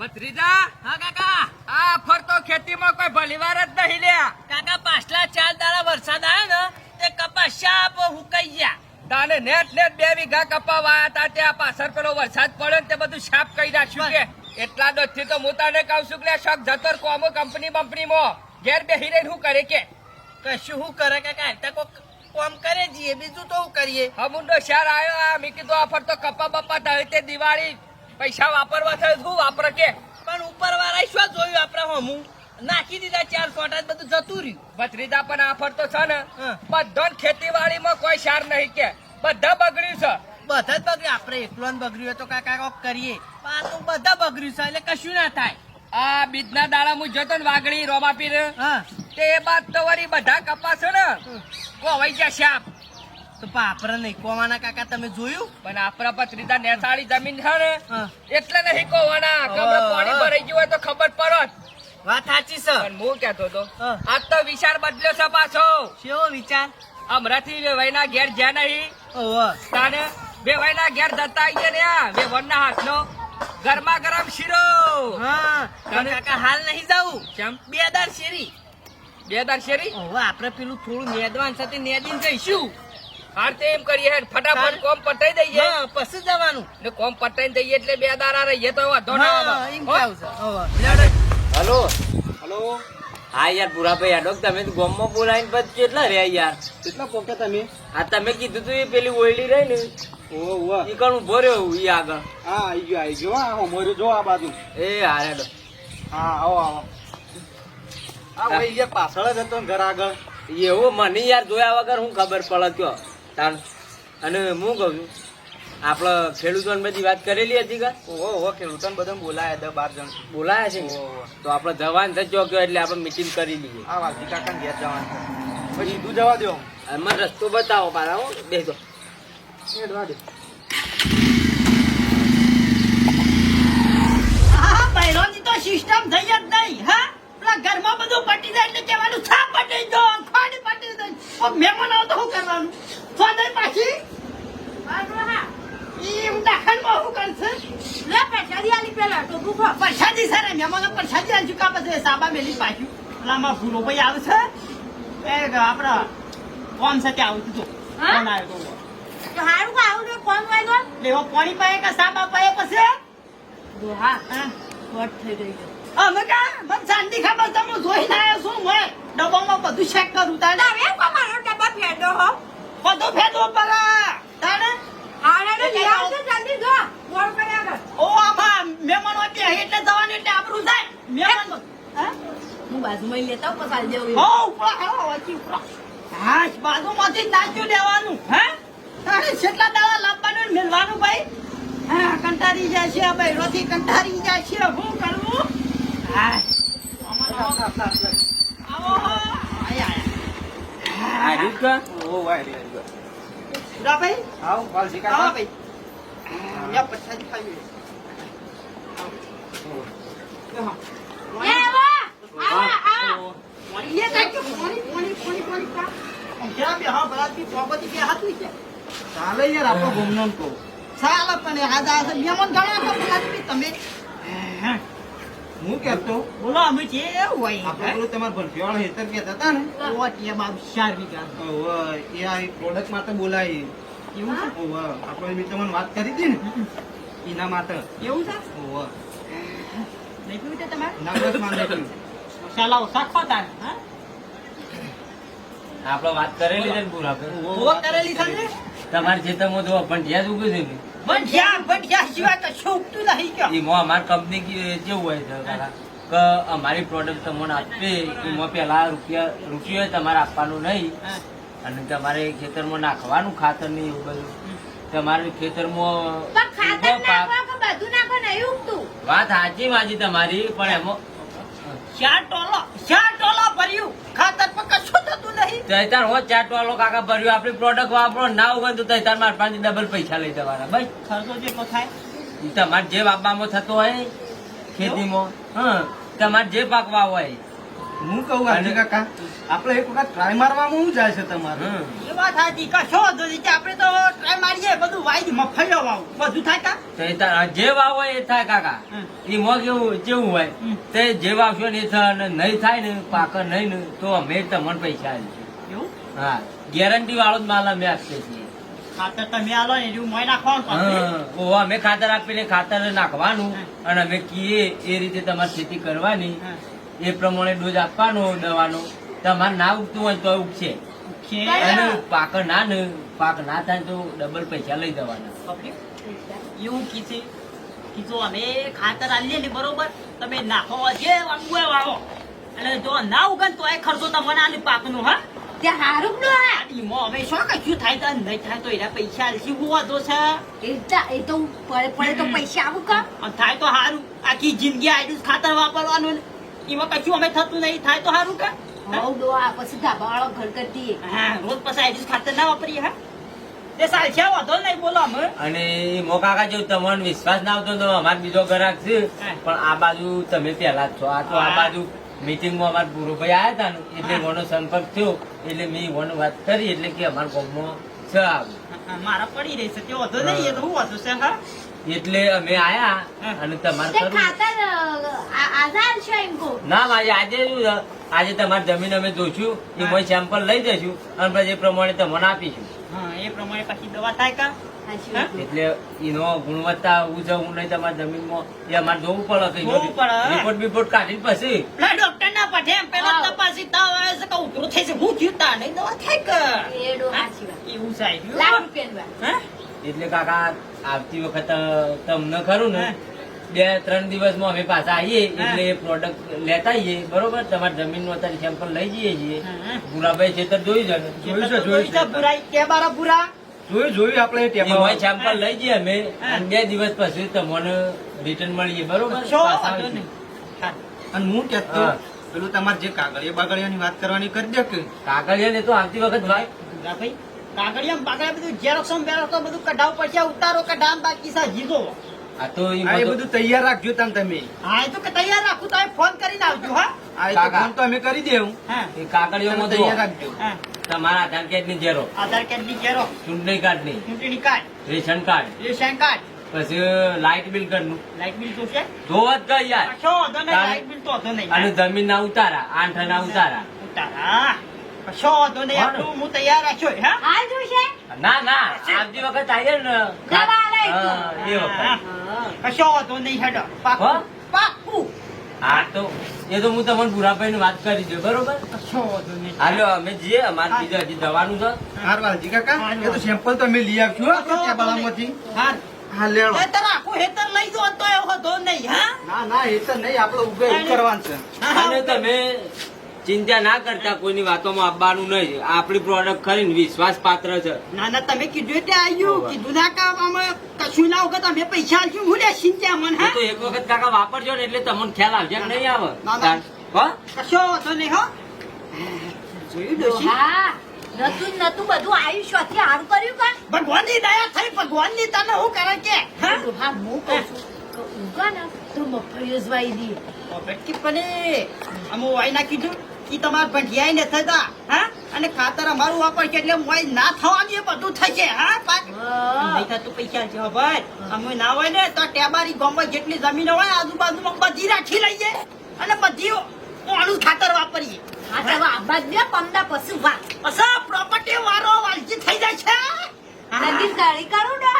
ભત્રીજા? હા કાકા. આ ફરતો ખેતીમાં કોઈ ભલીવાર જ નહીં લ્યા. કાકા પાછલા ચાર દાડા વરસાદ આવ્યો ને તે કપાસ શાપ હુકાઈ ગયા. તાને નેટ નેટ બે વીઘા કપા વાયા તા ત્યાં પાછળ પેલો વરસાદ પડ્યો ને તે બધું શાપ કરી નાખ્યું કે. એટલા દોસ્તી તો હું તને કહું છું કે શોખ જતો કોમો કંપની બંપનીમાં. ઘેર બેહી રહીને શું કરે કે? કશું શું કરે કાકા? એટલે કોક કોમ કરે જઈએ બીજું તો કરીએ? હમુંડો શહેર આવ્યો આ મેં કીધું આ ફરતો કપા બપા થાય તે દિવાળી પૈસા વાપરવા થાય શું વાપરે કે? પણ ઉપર વાળા શું જોયું આપણે હમું? નાખી દીધા ચાર સોટા બધું જતું રહ્યું. ભત્રીજા પણ આફર તો છે ને. બધો ખેતીવાડીમાં કોઈ સાર નહીં કે. બધા બગડ્યું છે. બધા જ બગડ્યું. આપણે એકલો બગડ્યું તો કાકા કોક કરીએ. પાછું બધા બગડ્યું છે એટલે કશું ના થાય. આ બીજના દાડા હું જતો ને વાગડી રોમાપીર. તે બાદ તો વળી બધા કપાસ છે ને કોવાઈ જશે શાપ તો પાપરા નહીં કોવાના કાકા તમે જોયું? પણ આપણા પત્રીતા નેસાળી જમીન છે ને એટલે નહીં કોવાના. કમરે પાણી ભરાઈ ગયું હોય તો ખબર પડત વાત સાચી છે પણ હું કહેતો તો. આજ તો વિચાર બદલ્યો છે પાછો. કેવો વિચાર? હમણાંથી વેવાઈના ઘેર જ્યાં નહીં. તાને વેવાઈના ઘેર જતા આવીએ ને આ વેવણના હાથનો ગરમા ગરમ શીરો. હા. કાકા હાલ નહીં જાવું કેમ? બે દાર શેરી. બે દાર શેરી? આપણે પેલું થોડું નેદવાન સાથે નેદીને જઈશું. હાર તે એમ કરીએ ફટાફટ કોમ પટાઈ દઈએ. હા પછી જવાનું. ને કોમ પટાઈ દઈએ એટલે બે દારા રહીએ તો વાંધો ના હા, આવે. એમ. હલો. હલો. હા યાર પુરાભાઈ આડોક તમે તો ગોમમાં બોલાવીને પછી કેટલા રહ્યા યાર? કેટલા પોકે તમે? આ તમે કીધું તું એ પેલી ઓયલી રહી ને? ઓ વાહ ઈ કણ ઊભો રહ્યો ઈ આગળ. હા આવી ગયો આવી ગયો. હા મોર્યો જો આ બાજુ. એ હા હેડો. હા આવો આવો. આ ભાઈ પાછળ જ હતો ને ઘર આગળ. એવું મને યાર જોયા વગર હું ખબર પડે કયો. તાર અને હું કહું છું આપડે ખેડૂતો બધી વાત કરેલી હતી કે? ઓહો ઓહો ખેડૂતોને બધા બોલાયા દસ બાર જણ. બોલાયા છે? તો આપણે જવાન થજો કયો એટલે આપણે મિટિંગ કરી લઈએ હા વાત કાકા ઘેર જવાનું પછી સીધું જવા દો મને રસ્તો બતાવો પાછા હો. બેસો. હેડવા દે હા બૈરોની તો સિસ્ટમ થઈ જ નહીં હા? પેલા ઘરમાં બધું પટી જાય એટલે કહેવાનું છા પટી દો ખાડી પટી દો. મહેમાન આવો તો શું કરવાનું? ફોન પાછી. ઈ દાખલમાં શું કરશે લે પ્રસાદી આલી પેલા તો ભૂખો પ્રસાદી સર મહેમાનો પ્રસાદી આલજુ કા પછી સાબા મેલી પાછું. પેલામાં ભૂરો ભાઈ આવે છે. એ આપડા કોમ છે ત્યાં આવું તું હા? કોણ આવ્યો તો હારું કા આવું કોણ વાયનો લેવા પાણી પાય કે સાબા પાય પછી? દોહા હા વટ થઈ ગઈ અમે કા મને ચાંદી ખબર તમે જોઈને આવ્યો છું મેં ડબ્બામાં બધું ચેક કરું તારે. તમે કો મારો ડબ્બા ફેરડો હો? બધું ફેરવો પરા તારે આને તો લઈ આવજો જલ્દી જો ઓ આમાં મહેમાનો બે એટલે જવાનું એટલે આપણું થાય મહેમાન હા? હું બાજુમાં લેતા પછી આલી દેવું હો ઉપરા હા વાંચી ઉપરા. હા બાજુમાંથી જ નાચ્યું લેવાનું હે? તારે કેટલા દાડા લાવવાનું ને ભાઈ. હા કંટારી જાય છે ભાઈ રોથી કંટારી જાય છે. શું કરવું? હા આવો આયા આ રીત કા ઓ વાહ રે આવી ગયો રા ભાઈ આવો વાલજી આવો કાકા ભાઈ યા પછાડી ખાઈ એ આવા આવા આવા પાણી લે કાંઈક તો પાણી પાણી પાણી પાણી કા જરા બે હા બરાબર પ્રોપર્ટી કે હાથ છે ચાલે યાર આપણો ગુમનો કહો ચાલો પણ આ દા મહેમાન ઘણા તો બરાબર તમે હું કેતો બોલો અમે જે હોય આપણે તમારા હેતર કેતા હતા ને? ઓટીએ બાપ ચાર વીઘા ઓ એ આ પ્રોડક્ટ માટે બોલાય. એવું છે? ઓહો, આપણે મેં તમને વાત કરી હતી ને? એના માટે. એવું છે? ઓહો, નહીં પીવું તે તમારે? ના બસ માંગે છે. મસાલા ઓછા ખોતા હા? આપડે વાત કરેલી છે ને પૂરા. કરેલી છે તમારે જે ખેતરમાં જો પણ ત્યાં જ ઉગ્યું છે. બંધ્યા બંધ્યા સિવાય કશું ઉગતું નહીં કે એમાં અમારી કંપની કેવું હોય છે કે અમારી પ્રોડક્ટ તમને આપે એમાં પેલા રૂપિયા રૂપિયો તમારે આપવાનું નહીં. અને તમારે ખેતરમાં નાખવાનું ખાતર નહીં એવું બધું. તમારે ખેતરમાં વાત સાચી માજી તમારી પણ એમાં ચાર ટોલો ચાર ટોલો ભર્યું. ખાતર પર કશું થતું નહીં. તૈતાર હો ચાર ટોલો કાકા ભર્યું આપણી પ્રોડક્ટ વાપરો ના ઉગન તો તૈતાર માર પાંચ ડબલ પૈસા લઈ જવાના ભાઈ ખર્ચો જેટલો થાય. તમારે જે વાપવામાં થતો હોય ખેતીમાં હા તમારે જે પાકવા હોય હું કહું હાજી કાકા આપણે એક વખત ટ્રાય મારવામાં શું જાય છે તમારે? એ વાત હાજી નહીં. આપણે તો ટ્રાય મારીએ બધું વાઈ મફળિયો વાવ. બધું થાય કા? જે વાવ હોય એ થાય કાકા. એ મો કેવું જેવું હોય. તે જે વાવશો ને એ થાય ને નહીં થાય ને પાક નહીં ને તો અમે તમને પૈસા આપીશું એવું? હા. ગેરંટી વાળો જ માલ અમે આપીએ છીએ. ખાતર તમે આલો ને એવું મોય નાખવાનું હા, ઓહો, અમે ખાતર આપીને ખાતર નાખવાનું અને અમે કીએ એ રીતે તમારે ખેતી કરવાની. એ પ્રમાણે ડોઝ આપવાનો દવાનો. તમારે ના ઉગતું હોય તો ઉગશે. છે. અને પાક ના ને પાક ના થાય તો ડબલ પૈસા લઈ જવાના. એવું કીધું. કીધું અમે ખાતર આલીએ ને બરોબર? તમે નાખો જે હોય વાવો અને જો ના ઉગન તો એ ખર્ચો તમને આલી પાકનું હા? ત્યાં હારું જ આ. ઈમો અમે શું કશું થાય તો નહીં થાય તો એના પૈસા આલશી હું વાંધો છે? એ તો પડે પડે તો પૈસા આવું કા અને થાય તો સારું આખી જિંદગી આડું ખાતર વાપરવાનું ને. એમાં કશું અમે થતું નહીં. થાય તો સારું કે? બહુ દો આ પછી ધાબા વાળો ઘર કરતી. હા રોજ પછી આડું ખાતર ના વાપરીએ હા? તે સાલખ્યા વાંધો નહીં બોલો અમે. અને મો કાકા જો તમને વિશ્વાસ ના આવતો તો અમાર બીજો ગ્રાહક છે પણ આ બાજુ તમે પહેલા જ છો. આ તો આ બાજુ મીટિંગમાં અમારા ગુરુભાઈ આવ્યા હતા ને એટલે હા. સંપર્ક થયો. એટલે મેં વનો વાત કરી એટલે કે અમારા ગામમાં છે આવું મારા પડી રહી છે તે વાંધો નહીં એ તો હું વધુ છે હા? એટલે અમે આયા અને તમારે ના આજે શું આજે તમારી જમીન અમે જોઈશું એમાં સેમ્પલ લઈ જશું અને પછી એ પ્રમાણે તમને આપીશું. એ પ્રમાણે પછી દવા થાય કા. એટલે એનો ગુણવત્તા હું છે નહીં તમારી જમીનમાં એ અમારે જોવું પડે કઈ રિપોર્ટ બિપોર્ટ કાઢી પછી. ના ડોક્ટર ના પઠે એમ પેલા તપાસી તાવ આવે છે કે ઉતરો થાય છે. હું થયું તા નહીં. દવા થાય કે. એવું સાહેબ લાખ એટલે કાકા આવતી વખત તમને ખરું ને? બે ત્રણ દિવસમાં અમે પાછા આવીએ એટલે એ પ્રોડક્ટ લેતા આવીએ બરોબર? તમારી જમીનનું અત્યારે સેમ્પલ લઈ જઈએ છીએ. ગુલાબભાઈ ખેતર છે જોયું છે, તો જોયું જોયું જોયું આપણે સેમ્પલ લઈ જઈએ અમે. બે દિવસ પછી તમને રિટર્ન મળીએ બરોબર. અને હું કહેતો પેલું તમારે જે કાગળિયા ની વાત કરવાની કરી દે કે? કાગળિયા ને તો આવતી વખત ભાઈ ના ભાઈ બધું ઝેરોક્સ બેરોક્સ બધું કઢાવ પડશે ઉતારો કઢામ બાકી સા જીતો આ તો એ બધું- તૈયાર રાખજો તમે તમે. હા એ તો કે તૈયાર રાખું તમે ફોન કરીને આવજો હા. આ તો ફોન તો અમે કરી દેવું. હા. એ કાગળિયામાં તૈયાર રાખજો. તમારા આધાર કાર્ડની ઝેરો આધાર કાર્ડની ઝેરો ચૂંટણી કાર્ડની ચૂંટણી card. Ration card. Ration card. પછી લાઇટ બિલ કરનું લાઈટ લાઇટ બિલ છે? જોવો જ ગયા યાર. લાઇટ બિલ તો નહીં અને જમીન ના ઉતારા આંઠા ના ઉતારા. ઉતારા. કશો વાંધો નહીં આટલું હું તૈયાર રાખ્યો હા? હાલ જોઈશે ના ના આવતી વખત આવીએ ને. દવા લઈ એ વખત. કશો વાંધો નહીં હેડો. પાકું. પાકું. હા તો એ તો હું તમને બુરાભાઈ વાત કરી દઉં બરોબર? કશો વાંધો નહીં. હાલો અમે જઈએ. અમારે બીજું હજી દવાનું છે. હાર વાલજી કાકા એ તો સેમ્પલ તો અમે લઈ આવશું હો, કશો વાંધો નહીં. હા. હા લેડો. હેતર આખું હેતર લઈ જો તો એ વાંધો નહીં હા? ના ના એ નહીં આપણે ઉગે કરવાનું છે. અને તમે ચિંતા ના કરતા કોઈની વાતોમાં આવવાનું નહીં આપણી પ્રોડક્ટ ખરી વિશ્વાસ પાત્ર છે. ના ના તમે કીધું એટલે આવ્યું કીધું ના કામ કશું ના વખત અમે પૈસા આલશું. હું લે ચિંતા મન હા? તો એક વખત કાકા વાપરજો ને એટલે તમને ખ્યાલ આવશે. નહીં આવે? કશો વાંધો નહીં હો. જોયું હા નતું નતું બધું આવ્યું શોથી હારું કર્યું કા? ભગવાનની દયા થઈ ભગવાનની તને હું કરે કે હા? હા હું કહું છું કે ને તો મફળીઓ જ દી બેટકી પને અમુ વાઈ ના કીધું કે તમાર ભંડિયાઈ ને થતા હા? અને ખાતર અમારું વાપરશે એટલે મોય ના થવા દે બધું થશે હા? પાક. નહીં થતું પૈસા છે ભાઈ. અમે ના હોય ને તો ટેબારી ગામમાં જેટલી જમીન હોય આજુબાજુમાં બધી રાખી લઈએ અને બધી ઓણું ખાતર વાપરીએ. ખાતર આબાદ પમદા પશુ વાત અસા પ્રોપર્ટી વાળો વાલજી થઈ જાય છે. નદી કાળી કરું ને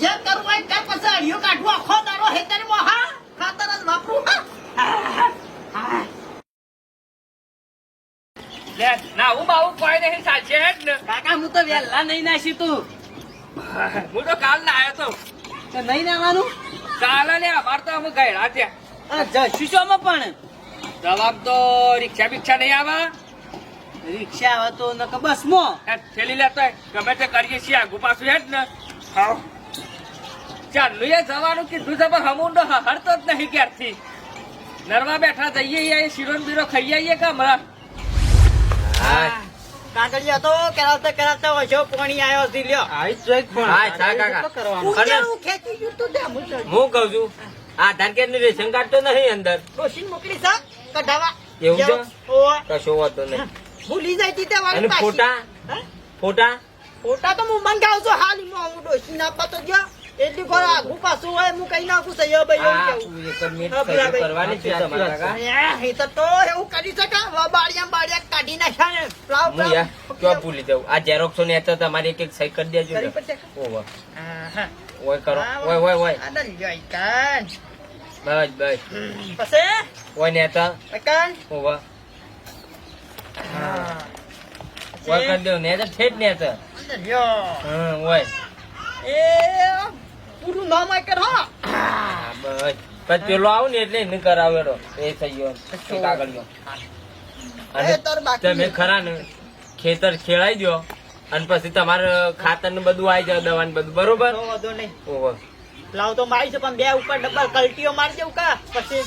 જે કરવું હોય પછી અડિયો કાઢવું આખો હેતરમાં હા? ખાતર જ વાપરું હા? હા લે, બાવું કોઈ નહીં ચાલશે ને. કાકા હું તો વહેલા નહીં નાસી તું. હું તો કાલ ના આવ્યો તો. તો નહીં નાવાનું? ચાલે ને અમાર તો અમે ગયડા ત્યાં. જશું પણ? જવાબ તો રિક્ષા બિક્ષા નહીં આવે. રિક્ષા આવે તો નક બસ મો થેલી લેતો. ગમે તે કરીએ છીએ આગુ પાછું હેડ ને. હાવ. ચાલ્યું એ જવાનું કીધું છે પણ હમુંડો હરતો જ નહીં ક્યારથી. નરવા બેઠા જઈએ અહીંયા શીરો બીરો ખાઈ આવીએ કે હમણાં? હા. કાગળિયા તો કરાવતા કરાવતા ઓછો પાણી આવ્યો છે લ્યો. આવી જોઈ પણ. હા, કાકા. ગયું તું કહું છું આધાર કાર્ડનું રેશન કાર્ડ તો નહીં અંદર. ડોશીને મોકલી છે કઢાવા. એવું છે? કશો વાંધો નહીં. ભૂલી જાય તી તે અને વાળી પાછી. ફોટા? હે? ફોટા? ફોટા તો હું મંગાવું છું હાલ હું ના પાતો આપવા તો ગયો. એટલી ખોર આગું પાછું હોય હું કઈ નાખું સહી ભાઈ એવું આ કેવું. હા, એ તો તો એવું કરી શકા બાળિયા બાળિયા કાઢી નાખ્યા ને. પ્લાવ પ્લાવ ભૂલી જાઉં? આ ઝેરોક્સો ને તો તમારી એક એક સહી કરી દેજો. ઓવે. ઓય કરો. ઓય ઓય ઓય. આ ડરી જાય કાન. બસ બસ. પછી? ઓય ને તો. કાન. ઓવા હા. ઓય કરી દઉં ને તો ઠેઠ ને તો. અંદર લ્યો. હમ ઓય. એ પૂરું નામ આય કર હા, બસ. પછી પેલો આવ ને એટલે એને કરાવેડો એ થઈ ગયો. એક ગયો અને તમે ખરા ને ખેતર ખેડાઈ ગયો અને પછી તમારે ખાતર ને બધું આવી જાય દવા ને બધું. બરોબર? વાંધો નહીં. ઓહો. લાવ તો મારી છે પણ બે ઉપર ડબલ કલટીઓ મારી દેવું કા? પછી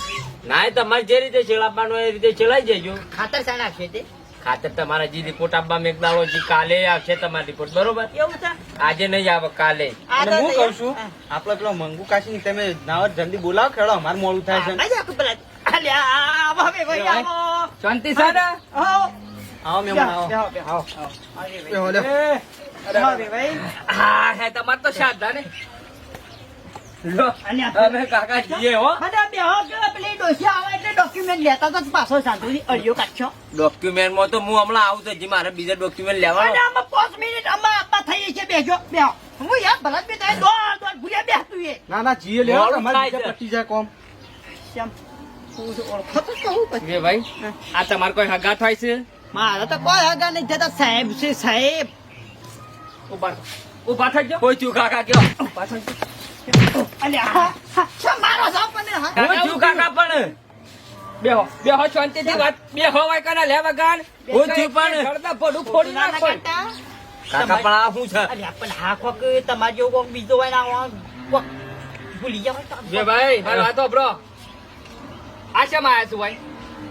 ના તમારે જે રીતે છેડાવવાનું એ રીતે છેડાઈ જજો ખાતર સાણા છે તે? ખાતર તમારા જે રિપોર્ટ આપવા મેઘદાળો જે કાલે આવશે તમારો રિપોર્ટ બરોબર? એવું છે? આજે નહીં આવે કાલે. અને હું કઉ છું આપડે પેલો મંગુ કાશી તમે નાવ જલ્દી બોલાવો ખેડો અમારે મોડું થાય છે. અલ્યા, આ આવો હવે આવો. શાંતિ આવો. આવો તમારે તો સાધા ને. અમે કાકા જઈએ હો. બધા બેહો કે પેલી ડોસી આવે એટલે ડોક્યુમેન્ટ લેતા તો પાછો શાંતિથી અડિયો કાઢશો ડોક્યુમેન્ટમાં તો હું હમણાં આવું તો જી મારે બીજા ડોક્યુમેન્ટ અને લેવાનો આમાં પાંચ મિનિટ આમાં આપવા થઈ છે બેજો બેહો હું યાર ભરત બી દોડ ભૂલ્યા બેસતું એ. ના ના જીએ લેવો મોડું બીજા છે. પટી જાય કોમ. શ્યામ તો તો ભાઈ આ તમારે કોઈ હગા થાય છે? મારા તો કોઈ હગા નહીં જતા સાહેબ છે સાહેબ. ઊભા થો. ઊભા થજો કોઈ થયું કાકા કયો ઊભા પણ બેહો બેહો શાંતિથી વાત. બેહો વાય લે વગાન. હું થયું પણ? ઘરના પડું ફોડી ના, ના, કાકા. કાકા પણ આ શું છે? પણ હા કોક તમારે જેવો કોક બીજો હોય ના કોક ભૂલી જાવ બે ભાઈ મારી વાત બ્રો આ શેમાં આયા છું ભાઈ?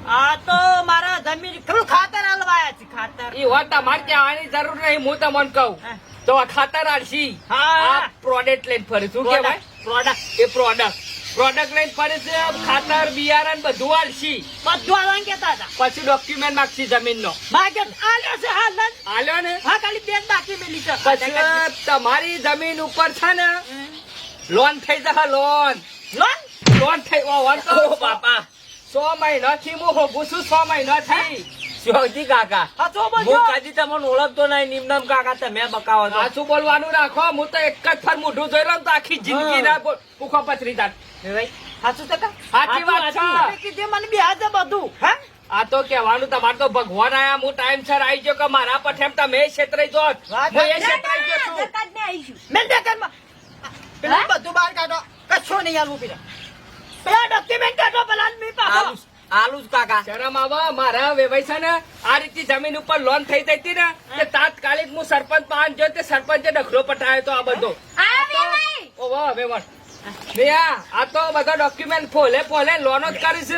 આ તો મારા જમીન ખાતર હલવાયા છે ખાતર. એ વાત તમારે કહેવાની જરૂર નહીં હું તમને કહું. હા. તો આ ખાતર આલશી. હા. આ પ્રોડક્ટ લઈને ફરે શું કહેવાય? પ્રોડક્ટ એ પ્રોડક્ટ પ્રોડક્ટ લઈને ફરે છે ખાતર બિયારણ બધું આલશી. બધું આલવાનું કહેતા હતા. પછી ડોક્યુમેન્ટ માગશી જમીનનો. માગે આલ્યો છે હાલ જ. આલ્યો ને? હા ખાલી બેન બાકી મેલી છે. પછી તમારી જમીન ઉપર છે ને લોન થઈ જશે લોન. લોન? લોન થઈ ઓ વાંચો બાપા. સો મહિનાથી હું હોગું છું સો મહિનાથી. શિવજી કાકા. હા તો હું કદી તમને ઓળખતો નહીં નિમનામ કાકા તમે બકાવો છો. સાચું બોલવાનું રાખો હું તો એક જ ફર મોઢું જોઈ લઉં તો આખી જિંદગી ના ભૂખો તાર. ભાઈ સાચું તો સાચી વાત છે. કીધું મને બી છે બધું. હે? આ તો કેવાનું તમારે તો ભગવાન આયા હું ટાઈમ સર આવી ગયો કે મારા પઠેમ તમે છેતરાઈ જો. હું એ છેતરાઈ ગયો છું. જ દે ઘરમાં પેલું બધું બહાર કાઢો. કશો નહીં આલવું પેલા પેલા ડોક્યુમેન્ટ કાઢો પેલા મી પાછો આલુ જ કાકા. શરમ આવે મારા વેવાઈ છે ને આ રીતે જમીન ઉપર લોન થઈ જતી ને તે તાત્કાલિક હું સરપંચ પાન જો તે સરપંચે ડખલો પટાયો તો આ બધો. ઓ વાહ વેવણ. આ તો બધા ડોક્યુમેન્ટ ફોલે ફોલે લોન જ કરીશ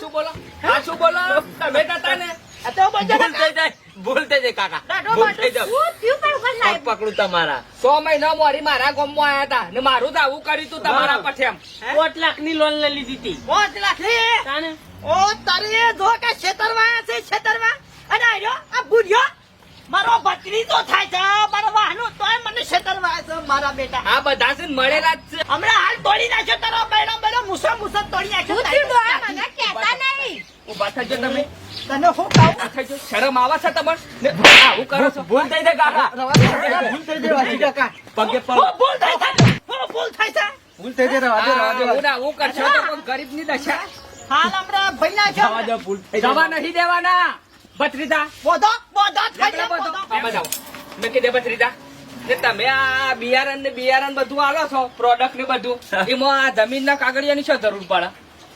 શું બોલો? આ શું બોલો? તમે નતા ને. તો બધા થઈ જાય. ભૂલ જે કાકા. બોલતે સાહેબ? પકડું તમારા. સો મહિના મોરી મારા ગામમાં આયા હતા ને મારું તો આવું કર્યું તું તમારા પઠેમ. પાંચ લાખની લોન લઈ લીધી હતી. પાંચ લાખ લે ઓ તારે જો કે છેતરવાયા છે છેતરવા? અને આયો આ બુઢિયો? મારો ભત્રીજો થાય છે મારો વાહનો તોય મને છેતરવાયા છે મારા બેટા. આ બધા છે ને મળેલા જ છે. હમણાં હાલ તોડી નાખ્યો તારો બેડો બેડો મુસો મુસો તોડી નાખ્યો મને કહેતા નહીં. ઊભા થજો તમે. તને હું કહું? શરમ આવે છે તમને? ને આવું કરો છો? ભૂલ થઈ જાય કાકા. ભૂલ થઈ જાય વાસી કાકા. પગે પર ભૂલ થઈ છે? ભૂલ થઈ છે? ભૂલ થઈ જાય રવા દે રવા દે. ને આવું કરશો તો ગરીબની દશા. હાલ હમણાં ભાઈ નાખ્યો જવા દો ભૂલ થઈ જવા નહીં દેવાના. બત્રીદા બોધો બોધો થઈ જા બોધો. બતાવો. મેં કીધે ભત્રીજા ને તમે આ બિયારણ ને બિયારણ બધું આલો છો પ્રોડક્ટ ને બધું. એમાં આ જમીન ના કાગળિયાની શું જરૂર પડે?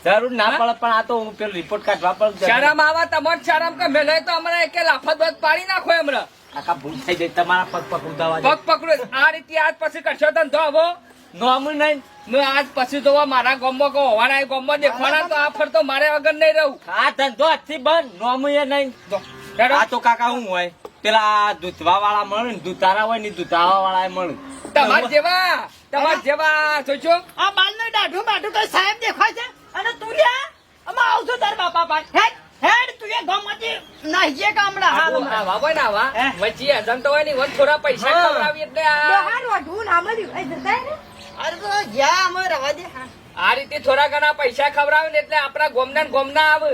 જરૂર ના પડે પણ આ તો હું પેલો રિપોર્ટ કાર્ડ પડે શરમ આવા તમાર શરમ કે મેલે તો હમણાં એકે લાફત બત પાડી નાખો હમણાં આખા ભૂલ થઈ જાય તમારા પગ પકડું પગ પકડો આ રીતે આજ પછી કરશો તો આવો. નોમું નહીં મેં આજ પછી જોવા મારા ગોમો કો હોવાના ગોમો દેખવાના તો આ ફરતો મારે વગર નહીં રહું. આ ધંધો આજથી બંધ નોમું એ નહીં. આ તો કાકા હું હોય પેલા દૂધવા વાળા મળે ને દૂધારા હોય ને દૂધાવા વાળા મળે. તમાર જેવા તમાર જેવા જોજો. આ બાલનો દાઢું બાઢું કઈ સાહેબ દેખાય છે? અને તું આમાં આવજો તાર બાપા પાસે. હેડ હેડ તું એ ગામમાંથી નાહી જે ગામડા હાલ હમણાં. આવા હોય ને આવા હે? વચ્ચે અજંતો હોયની વન થોડા પૈસા હા. એટલે આ બહાર વાઢવું નામ જ એ જતા ને. અરે તો જ્યાં અમે રવા દે હા. આ રીતે થોડા ઘણા પૈસા ખવડાવે ને એટલે આપણા ગોમના ને ગોમના આવે.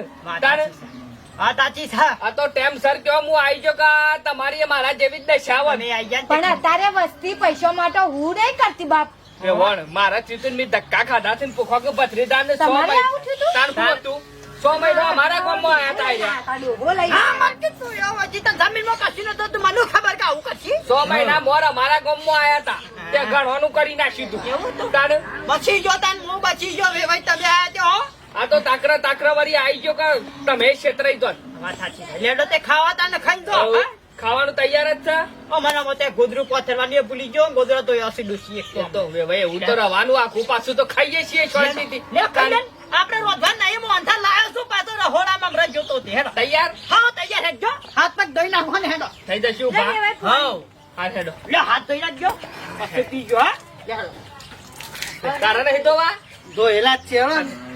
હા તાચી છે. આ તો ટેમ સર કયો હું આવી જો કા તમારી મારા જેવી જ દશા ગયા પણ ને અત્યારે વસ્તી પૈસા માટે હું નહીં કરતી બાપ. એ વણ મારા ચિતુન મેં ધક્કા ખાધા છે ને પૂખો કે ભત્રીદાર ને સો તમારે મહિના આવું થયું હતું? તાર શું હતું. સો મહિના અમારા ગામમાં આયા તા હા. તું હજી તો કશું તું મને ખબર કે આવું મહિના મોર આયા તા. તે ગણવાનું કરી નાખ્યું તું. એવું હતું? તારે? બચી ગયો તાન હું બચી ગયો તમે આયા તે હો? આ તો તાકરા તાકરા વળી આવી ગયો કે તમે છેતરાઈ દો વાત સાચી લેડો તે ખાવા તા ને ખાઈ દો હા? ખાવાનું તૈયાર જ છે ઓ મને મતે ગોદરું પોથરવાની ભૂલી ગયો. ગોદરો તો અસી ડૂસી એક તો તો હવે ભાઈ હું તો રવાનું આખું પાછું તો ખાઈએ છીએ શાંતિથી. લે કલ્યાણ આપણે રોધવા નહીં હું અંધા લાયો છું પાછો રહોડામાં મરજ જોતો તે હેડો. તૈયાર? હા તૈયાર હેડજો હાથ પગ ધોઈ નાખો ને હેડો. થઈ જશે લેવાય હા હેડો. લે હાથ ધોઈ નાખજો. પછી પીજો હા. લે હેડો. તારા નહીં તો વા ધોયેલા જ છે.